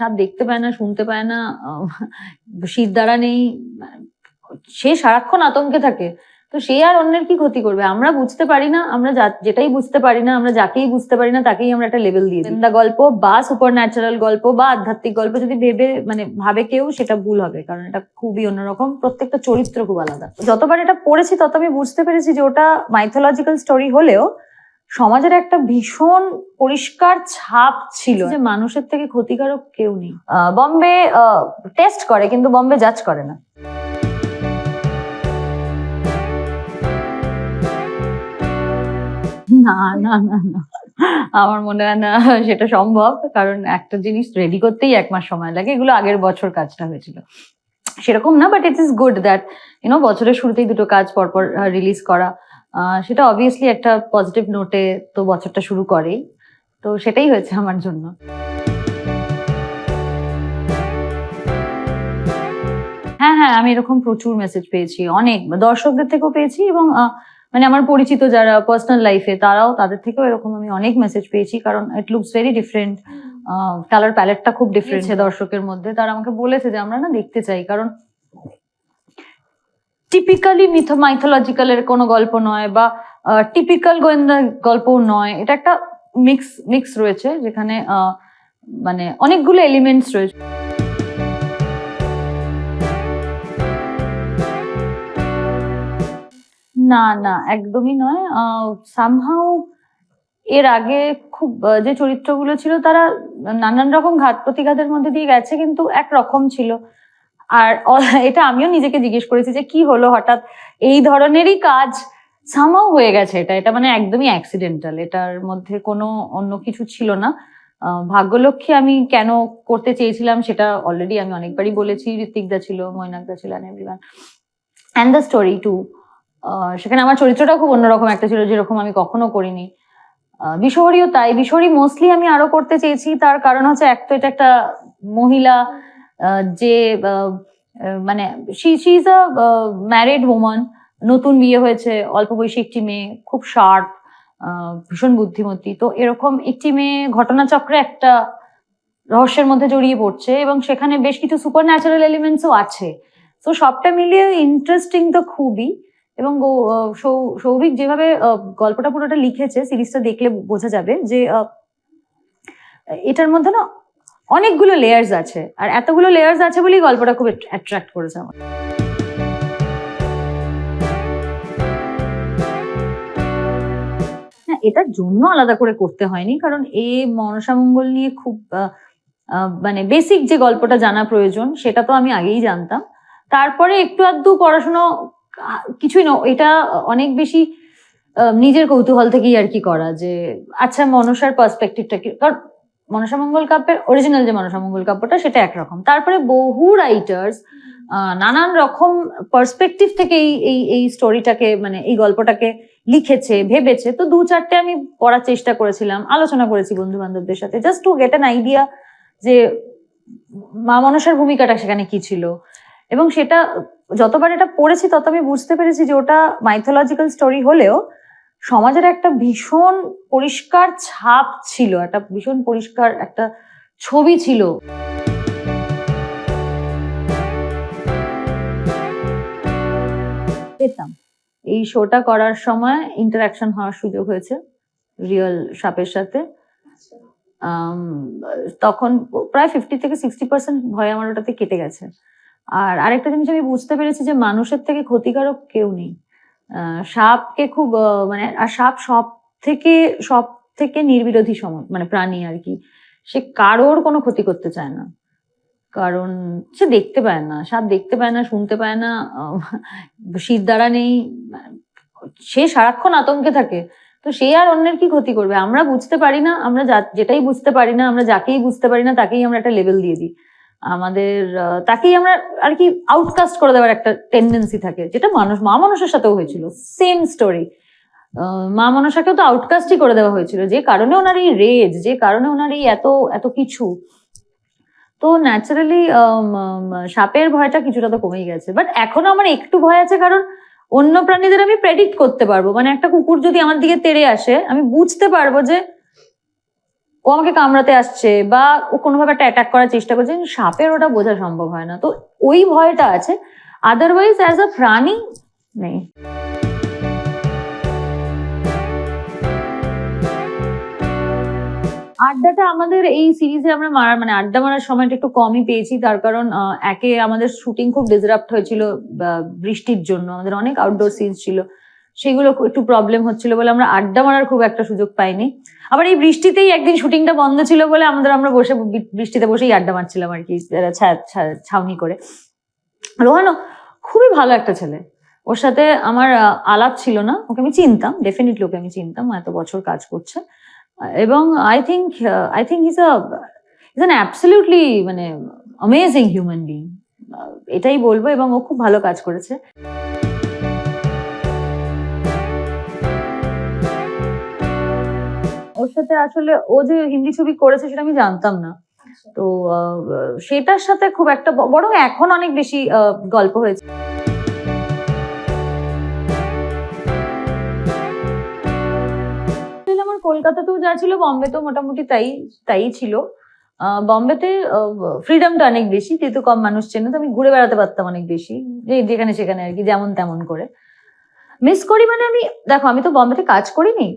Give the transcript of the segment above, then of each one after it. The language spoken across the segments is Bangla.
সাপ দেখতে পায় না, শুনতে পায় না শীত দ্বারা নেই সে সারাক্ষণ আতঙ্কে থাকে। তো সে আর অন্যের কি ক্ষতি করবে? আমরা বুঝতে পারি না, আমরা যেটাই বুঝতে পারি না, আমরা যাকেই বুঝতে পারি না, তাকেই আমরা একটা লেভেল দিয়ে দিই। গল্প বা সুপার ন্যাচারাল গল্প বা আধ্যাত্মিক গল্প যদি ভেবে মানে ভাবে কেউ, সেটা ভুল হবে, কারণ এটা খুবই অন্যরকম। প্রত্যেকটা চরিত্র খুব আলাদা। যতবার এটা পড়েছি, তত আমি বুঝতে পেরেছি যে ওটা মাইথোলজিক্যাল স্টোরি হলেও সমাজের একটা ভীষণ পরিষ্কার ছাপ ছিল। যে মানুষের থেকে ক্ষতিকারক কেউ নেই। বম্বে টেস্ট করে কিন্তু বম্বে জাজ করে না। না না না না। আমার মনে হয় না সেটা সম্ভব কারণ একটা জিনিস রেডি করতেই এক মাস সময় লাগে। এগুলো আগের বছর কাজটা হয়েছিল। সেরকম না but it is good that you know বছরের শুরুতেই দুটো কাজ পরপর রিলিজ করা। সেটা অবভিয়াসলি একটা পজিটিভ নোটে তো বছরটা শুরু করেই। তো সেটাই হয়েছে আমার জন্য। হ্যাঁ হ্যাঁ আমি এরকম প্রচুর মেসেজ পেয়েছি। অনেক। দর্শকদের থেকেও পেয়েছি এবং মানে আমার পরিচিত যারা পার্সোনাল লাইফে তারাও তাদের থেকেও এরকম আমি অনেক মেসেজ পেয়েছি। কারণ it looks very different colour প্যালেটটা খুব ডিফারেন্ট দর্শকের মধ্যে। তারা আমাকে বলেছে যে আমরা না দেখতে চাই। কারণ টিপিক্যালি মিথ মাইথোলজিক্যালের কোনো গল্প নয় বা টিপিক্যাল গোয়েন্দা গল্পও নয়। এটা একটা মিক্স মিক্স রয়েছে যেখানে মানে অনেকগুলো এলিমেন্টস রয়েছে। না না, একদমই নয়। সামহাউ এর আগে খুব যে চরিত্রগুলো ছিল তারা নানান রকম ঘাত প্রতিঘাতের মধ্যে দিয়ে গেছে, কিন্তু এক রকম ছিল। আর এটা আমিও নিজেকে জিজ্ঞেস করেছি যে কি হলো হঠাৎ এই ধরনেরই কাজ সামাও হয়ে গেছে এটা। এটা মানে একদমই অ্যাক্সিডেন্টাল এটার মধ্যে কোনো অন্য কিছু ছিল না। ভাগ্যলক্ষ্মী আমি কেন করতে চেয়েছিলাম সেটা অলরেডি আমি অনেকবারই বলেছি ঋত্বিকদা ছিল মৈনাকদা ছিল অ্যান্ড দ্য স্টোরি টু সেখানে আমার চরিত্রটা খুব অন্যরকম একটা ছিল যেরকম আমি কখনো করিনি। আহ, বিশহরীও তাই। বিশহরী মোস্টলি আমি আরও করতে চেয়েছি তার কারণ হচ্ছে এক তো এটা একটা মহিলা যে মানে she is a married woman নতুন বিয়ে হয়েছে, অল্প বয়সী একটি মেয়ে, খুব শার্প ভীষণ বুদ্ধিমতী। তো এরকম একটি মেয়ে ঘটনাচক্রে একটা রহস্যের মধ্যে জড়িয়ে পড়ছে এবং সেখানে বেশ কিছু সুপার ন্যাচারাল এলিমেন্টসও আছে। তো সবটা মিলিয়ে ইন্টারেস্টিং তো খুবই এবং সৌভিক যেভাবে গল্পটা পুরোটা লিখেছে, সিরিজটা দেখলে বোঝা যাবে যে এটার মধ্যে না অনেকগুলো লেয়ার্স আছে, আর এতগুলো লেয়ার্স আছে বলেই গল্পটা খুব অ্যাট্রাক্ট করেছে আমার এটার জন্য আলাদা করে করতে হয়নি, কারণ এ মনসামঙ্গল নিয়ে খুব মানে বেসিক যে গল্পটা জানা প্রয়োজন, সেটা তো আমি আগেই জানতাম। তারপরে একটু আধটু পড়াশুনো কিছুই না, এটা অনেক বেশি নিজের কৌতূহল থেকেই আর কি করা যে আচ্ছা মনসার পার্সপেক্টিভটা কি, কারণ মনসামঙ্গল কাব্যের অরিজিনাল যে মনসামঙ্গল কাব্যটা, সেটা একরকম। তারপরে বহু রাইটার্স নানান রকম পার্সপেক্টিভ থেকে এই এই এই স্টোরিটাকে মানে এই গল্পটাকে লিখেছে, ভেবেছে। তো দু চারটে আমি পড়ার চেষ্টা করেছিলাম, আলোচনা করেছি বন্ধু বান্ধবদের সাথে just to get an idea যে মা মনসার ভূমিকাটা সেখানে কি ছিল। এবং সেটা যতবার এটা পড়েছি, তত আমি বুঝতে পেরেছি যে ওটা মাইথোলজিক্যাল স্টোরি হলেও সমাজের একটা ভীষণ পরিষ্কার ছাপ ছিল, একটা ভীষণ পরিষ্কার একটা ছবি ছিল। পেতাম এই শোটা করার সময় ইন্টারাকশন হওয়ার সুযোগ হয়েছে রিয়েল সাপের সাথে। তখন প্রায় ফিফটি থেকে সিক্সটি পার্সেন্ট ভয় আমার ওটাতে কেটে গেছে। আর আরেকটা জিনিস আমি বুঝতে পেরেছি যে মানুষের থেকে ক্ষতিকারক কেউ নেই। সাপকে খুব মানে আর সাপ সব থেকে সব থেকে নির্বিরোধী সম মানে প্রাণী আর কি। সে কারোর কোনো ক্ষতি করতে চায় না। কারণ সে দেখতে পায় না, সাপ দেখতে পায় না, শুনতে পায় না শীত দ্বারা নেই, সে সারাক্ষণ আতঙ্কে থাকে। তো সে আর অন্যের কি ক্ষতি করবে? আমরা বুঝতে পারি না, আমরা যেটাই বুঝতে পারি না, আমরা যাকেই বুঝতে পারি না, তাকেই আমরা একটা লেভেল দিয়ে দিই। আমাদের তাকেই আমরা আর কি আউটকাস্ট করে দেওয়ার একটা টেন্ডেন্সি থাকে, যেটা মানুষ, মা মানুষের সাথেও হয়েছিল। সেম স্টোরি মা মনসাকেও তো আউটকাস্টই করে দেওয়া হয়েছিল, যে কারণে ওনার এই রেজ যে কারণে ওনার এই এত এত কিছু। তো ন্যাচারালি সাপের ভয়টা কিছুটা তো কমেই গেছে। বাট এখনও আমার একটু ভয় আছে কারণ অন্য প্রাণীদের আমি প্রেডিক্ট করতে পারব। মানে একটা কুকুর যদি আমার দিকে তেড়ে আসে, আমি বুঝতে পারব যে আমাকে কামড়াতে আসছে বা ও কোনোভাবে একটা অ্যাটাক করার চেষ্টা করছে সাপের ওটা বোঝা সম্ভব হয় না। তো ওই ভয়টা আছে। আদারওয়াইজ অ্যাজ আ প্রাণী, নেই। আড্ডাটা আমাদের এই সিরিজে আমরা মারার মানে আড্ডা মারার সময়টা একটু কমই পেয়েছি। তার কারণ একে আমাদের শুটিং খুব ডিসরাপ্ট হয়েছিল বৃষ্টির জন্য। আমাদের অনেক আউটডোর সিনস ছিল। সেগুলো একটু প্রবলেম হচ্ছিল বলে আমরা আড্ডা মারার খুব একটা সুযোগ পাইনি। আবার এই বৃষ্টিতেই একদিন শুটিংটা বন্ধ ছিল বলে আমাদের আমরা বসে বৃষ্টিতে বসেই আড্ডা মারছিলাম আর কি ছাউনি করে। রোহানো খুবই ভালো একটা ছেলে। ওর সাথে আমার আলাপ ছিল না, ওকে আমি চিনতাম ডেফিনেটলি ওকে আমি চিনতাম এত বছর কাজ করছে। এবং I think I think is a is an absolutely মানে অ্যামেজিং হিউম্যান বিং এটাই বলব এবং ও খুব ভালো কাজ করেছে। ওর সাথে আসলে ও যে হিন্দি ছবি করেছে সেটা আমি জানতাম না। তো আহ, সেটার সাথে খুব একটা বরং এখন অনেক বেশি গল্প হয়েছে। আমার কলকাতাতেও যা ছিল বম্বেতেও মোটামুটি তাই তাই ছিল। আহ, বম্বেতে ফ্রিডমটা অনেক বেশি যেহেতু কম মানুষ চেনে তো আমি ঘুরে বেড়াতে পারতাম অনেক বেশি। যেখানে সেখানে আর কি যেমন তেমন করে। মিস করি মানে আমি দেখো আমি তো বম্বেতে কাজ করিনি।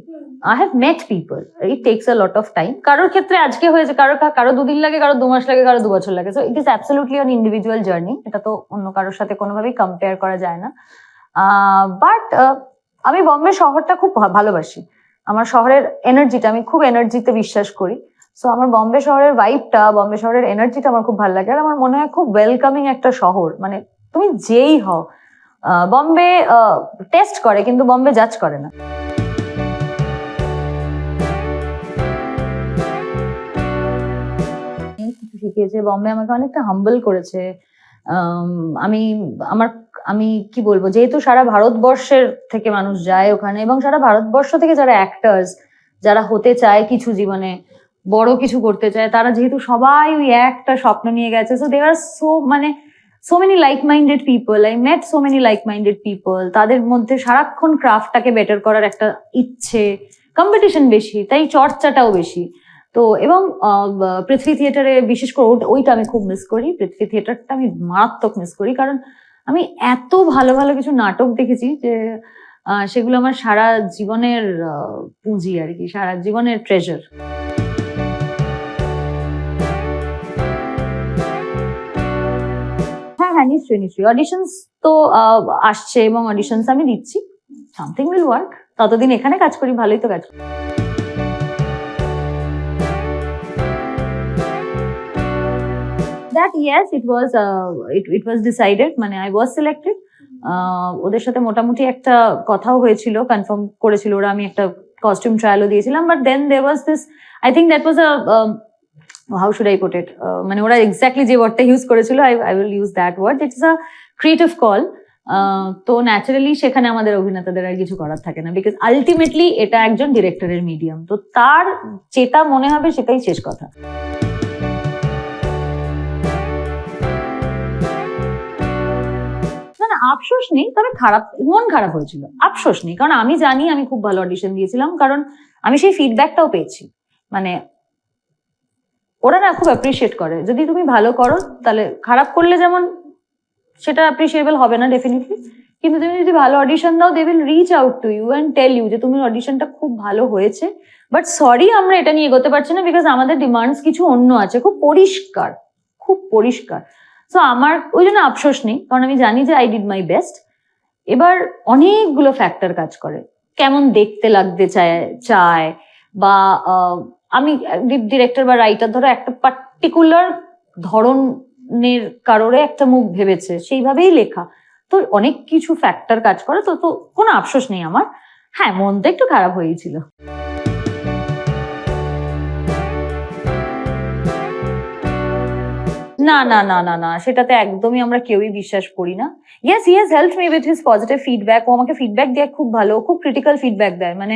I have met people it takes a lot of time কারোর ক্ষেত্রে আজকে হয়েছে কারও কারও দুদিন লাগে কারও দু মাস লাগে কারও দু বছর লাগে। So it is absolutely on individual journey এটা তো অন্য কারোর সাথে কোনোভাবেই কম্পেয়ার করা যায় না। বাট আমি বম্বে শহরটা খুব ভালোবাসি। আমার শহরের এনার্জিটা আমি খুব এনার্জিতে বিশ্বাস করি। সো আমার বম্বে শহরের ভাইবটা বম্বে শহরের এনার্জিটা আমার খুব ভালো লাগে। আর আমার মনে হয় খুব ওয়েলকামিং একটা শহর। মানে তুমি যেই হও বম্বে টেস্ট করে, কিন্তু বম্বে জাজ করে না। শিখিয়েছে, বম্বে আমাকে অনেকটা হাম্বল করেছে। আমি, আমার, আমি কি বলব, যেহেতু সারা ভারতবর্ষের থেকে মানুষ যায় ওখানে, এবং সারা ভারতবর্ষ থেকে যারা অ্যাক্টার্স যারা হতে চায় কিছু জীবনে, বড় কিছু করতে চায়, তারা যেহেতু সবাই ওই একটা স্বপ্ন নিয়ে গেছে সো দে আর সো মানে so many like minded people I met so many like minded people তাদের মধ্যে সারাক্ষণ ক্রাফটটাকে বেটার করার একটা ইচ্ছে কম্পিটিশন বেশি, তাই চর্চাটাও বেশি। তো এবং পৃথ্বী থিয়েটারে বিশেষ করে ওইটা আমি খুব মিস করি, পৃথ্বী থিয়েটারটা আমি মারাত্মক মিস করি, কারণ আমি এত ভালো ভালো কিছু নাটক দেখেছি যে সেগুলো আমার সারা জীবনের পুঁজি আর কি, সারা জীবনের ট্রেজার হ্যাঁ হ্যাঁ নিশ্চয়ই নিশ্চয়ই অডিশনস তো আসছে এবং অডিশনস আমি দিচ্ছি। সামথিং উইল ওয়ার্ক ততদিন এখানে কাজ করি ভালোই তো কাজ করি। It was uh, it, it was decided. মানে was selected. আহ, ওদের সাথে মোটামুটি একটা কথাও হয়েছিল কনফার্ম করেছিল ওরা আমি একটা কস্টিউম ট্রায়ালও দিয়েছিলাম but then they was this I think that was a how should I put it মানে ওরা এক্স্যাক্টলি যে ওয়ার্ডটা ইউজ করেছিল I I will use that word it's a creative call তো ন্যাচারালি সেখানে আমাদের অভিনেতাদের আর কিছু করার থাকে না বিকজ আলটিমেটলি এটা একজন ডিরেক্টরের মিডিয়াম তো তার যেটা মনে হবে সেটাই শেষ কথা। আফসোস নেই, তবে খারাপ, মন খারাপ হয়েছিল। আফসোস নেই, কারণ আমি জানি আমি খুব ভালো অডিশন দিয়েছিলাম, কারণ আমি সেই ফিডব্যাকটাও পেয়েছি। মানে ওরা না খুব অ্যাপ্রিসিয়েট করে। যদি তুমি ভালো করো, তাহলে খারাপ করলে যেমন সেটা অ্যাপ্রিসিয়েবল হবে না ডেফিনেটলি কিন্তু তুমি যদি ভালো অডিশন দাও they will reach out to you and tell you যে তুমি অডিশনটা খুব ভালো হয়েছে। বাট সরি আমরা এটা নিয়ে এগোতে পারছি না বিকজ আমাদের ডিমান্ডস কিছু অন্য আছে। খুব পরিষ্কার খুব পরিষ্কার। সো আমার, ওই জন্য আফসোস নেই, কারণ আমি জানি যে আই ডিড মাই বেস্ট এবার অনেকগুলো ফ্যাক্টর কাজ করে। কেমন দেখতে লাগতে চায় চায়, বা আমি ডিরেক্টর বা রাইটার ধরো একটা পার্টিকুলার ধরনের কারোরে একটা মুখ ভেবেছে, সেইভাবেই লেখা। তো অনেক কিছু ফ্যাক্টর কাজ করে, তো তো কোনো আফসোস নেই আমার। হ্যাঁ মন তো একটু খারাপ হয়েছিল না না না না না, সেটাতে একদমই আমরা কেউই বিশ্বাস করি না। Yes yes help me with his positive feedback ও আমাকে ফিডব্যাক দেয়, খুব ভালো। খুব ক্রিটিক্যাল ফিডব্যাক দেয়। মানে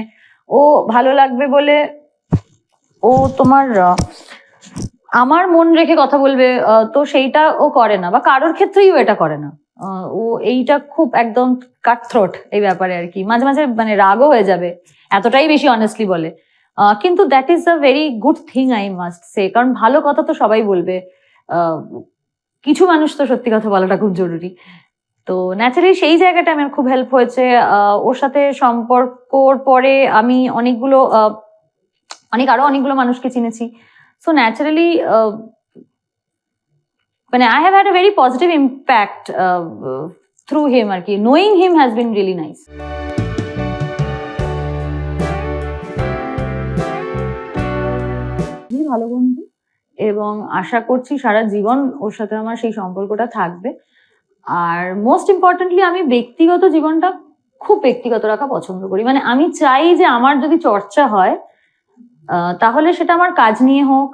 ও ভালো লাগবে বলে ও তোমার আমার মন রেখে কথা বলবে তো সেইটা ও করে না বা কারোর ক্ষেত্রেই ও এটা করে না। ও এইটা খুব একদম কাটথ্রোট এই ব্যাপারে আর কি। মাঝে মাঝে মানে রাগও হয়ে যাবে, এতটাই বেশি অনেস্টলি বলে। কিন্তু that is a very good thing I must say কারণ ভালো কথা তো সবাই বলবে। কিছু মানুষ তো সত্যি কথা বলাটা খুব জরুরি। তো ন্যাচারালি সেই জায়গাটা আমার খুব হেল্প হয়েছে। ওর সাথে সম্পর্কর পরে আমি অনেকগুলো অনেক আরও অনেকগুলো মানুষকে চিনেছি। সো ন্যাচারালি মানে I have had a very positive impact through him আর কি। Knowing him has been really nice ভালো বন্ধু। এবং আশা করছি সারা জীবন ওর সাথে আমার সেই সম্পর্কটা থাকবে। আর মোস্ট ইম্পর্টেন্টলি আমি ব্যক্তিগত জীবনটা খুব ব্যক্তিগত রাখা পছন্দ করি। মানে আমি চাই যে আমার যদি চর্চা হয় তাহলে সেটা আমার কাজ নিয়ে হোক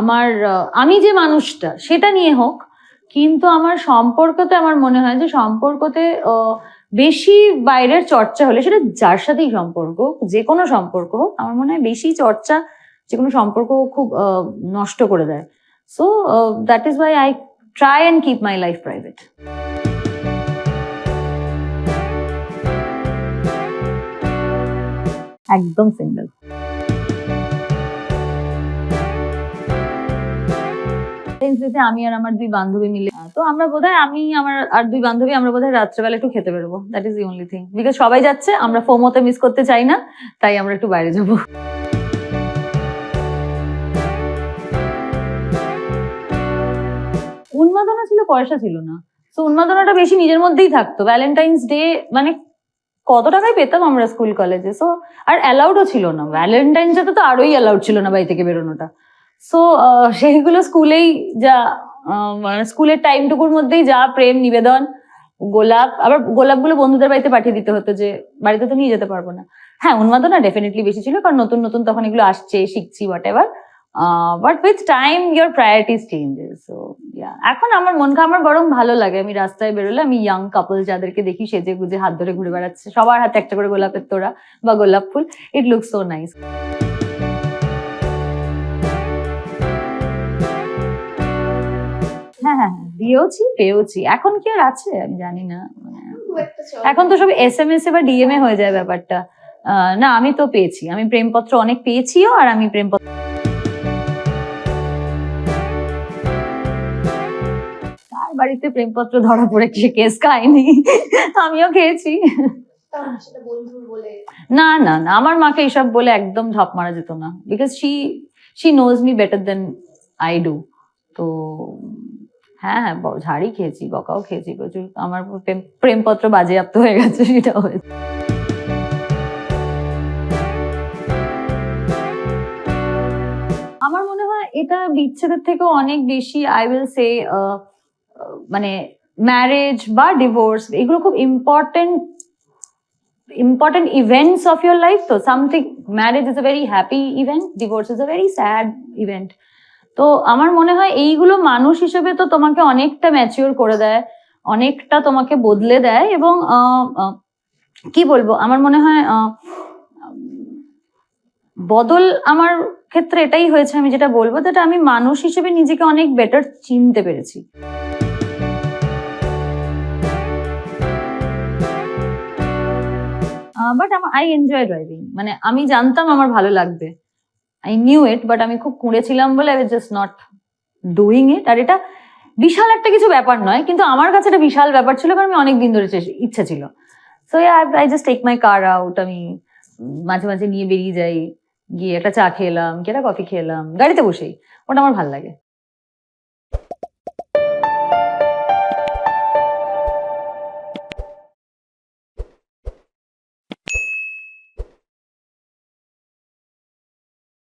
আমার আমি যে মানুষটা সেটা নিয়ে হোক, কিন্তু আমার সম্পর্কতে আমার মনে হয় যে সম্পর্কতে বেশি বাইরের চর্চা হলে, সেটা যার সাথেই সম্পর্ক যে কোনো সম্পর্ক হোক, আমার মনে হয় বেশি চর্চা যে কোনো সম্পর্ক খুব নষ্ট করে দেয়। So that is why I try and keep my life private একদম সিঙ্গেল। আমি আর আমার দুই বান্ধবী মিলে তো আমরা বোধহয় আমি, আমার আর দুই বান্ধবী আমরা বোধহয় রাত্রেবেলা একটু খেতে বেরোবো। That is the only thing because সবাই যাচ্ছে, আমরা ফোমোতে মিস করতে চাই না, তাই আমরা একটু বাইরে যাব। উন্মাদনা ছিল, পয়সা ছিল না। তো উন্মাদনাটা বেশি নিজের মধ্যেই থাকতো। ভ্যালেন্টাইন্স ডে মানে কত টাকায় পেতাম আমরা স্কুল কলেজে সো আর অ্যালাউডও ছিল না। ভ্যালেন্টাইন ডে তো আরোই অ্যালাউড ছিল না বাড়ি থেকে বেরোনোটা। সো সেইগুলো স্কুলেই যা মানে স্কুলের টাইমটুকুর মধ্যেই যা প্রেম, নিবেদন, গোলাপ, আবার গোলাপগুলো বন্ধুদের বাড়িতে পাঠিয়ে দিতে হতো যে, বাড়িতে তো নিয়ে যেতে পারব না। হ্যাঁ উন্মাদনা ডেফিনেটলি বেশি ছিল, কারণ নতুন নতুন তখন এগুলো আসছে, শিখছি whatever but with time your priorities changes so এখন আমার মন আমার বরং ভালো লাগে। আমি রাস্তায় বেরোলে আমি ইয়াং কাপল যাদেরকে দেখি সেজে গুজে হাত ধরে ঘুরে বেড়াচ্ছে সবার হাতে একটা করে গোলাপের তোড়া বা গোলাপ ফুল। ইট লুক সো নাইস হ্যাঁ হ্যাঁ দিয়েওছি পেয়েওছি। এখন কি আর আছে? আমি জানি না মানে এখন তো সব এস এম এস এ বা ডিএম এ হয়ে যায় ব্যাপারটা। আহ, না আমি তো পেয়েছি। আমি প্রেমপত্র অনেক পেয়েছিও আর আমি প্রেমপত্র বাড়িতে প্রেমপত্র ধরা পড়ে সে কেস খায়নি। আমিও খেয়েছি। না না না, আমার মাকে এইসব বলে একদম ঝাপ মারা যেত না। Because she she knows me better than I do তো হ্যাঁ হ্যাঁ ঝাড়ি খেয়েছি, বকাও খেয়েছি, প্রচুর। আমার প্রেম- প্রেমপত্র বাজেয়াপ্ত হয়ে গেছে, সেটা হয়েছে। আমার মনে হয় এটা বিচ্ছেদের থেকে অনেক বেশি আই উইল সে মানে ম্যারেজ বা ডিভোর্স এগুলো খুব important important events of your life তো something marriage is a very happy event divorce is a very sad event তো আমার মনে হয় এইগুলো মানুষ হিসেবে তো তোমাকে অনেকটা ম্যাচিওর করে দেয়, অনেকটা তোমাকে বদলে দেয় এবং কি বলব, আমার মনে হয় বদল আমার ক্ষেত্রে এটাই হয়েছে আমি যেটা বলব, যেটা আমি মানুষ হিসেবে নিজেকে অনেক বেটার চিনতে পেরেছি। বাট আই এনজয় ড্রাইভিং মানে আমি জানতাম আমার ভালো লাগবে। আই নিউ ইট বাট আমি খুব কুঁড়েছিলাম বলে I just not doing it আর এটা বিশাল একটা কিছু ব্যাপার নয়, কিন্তু আমার কাছে এটা বিশাল ব্যাপার ছিল কারণ আমি অনেক দিন ধরে ইচ্ছা ছিল। So I just take my car out আমি মাঝে মাঝে নিয়ে বেরিয়ে যাই, গিয়ে একটা চা খেলাম কি একটা কফি খেলাম, গাড়িতে বসেই। ওটা আমার ভালো লাগে।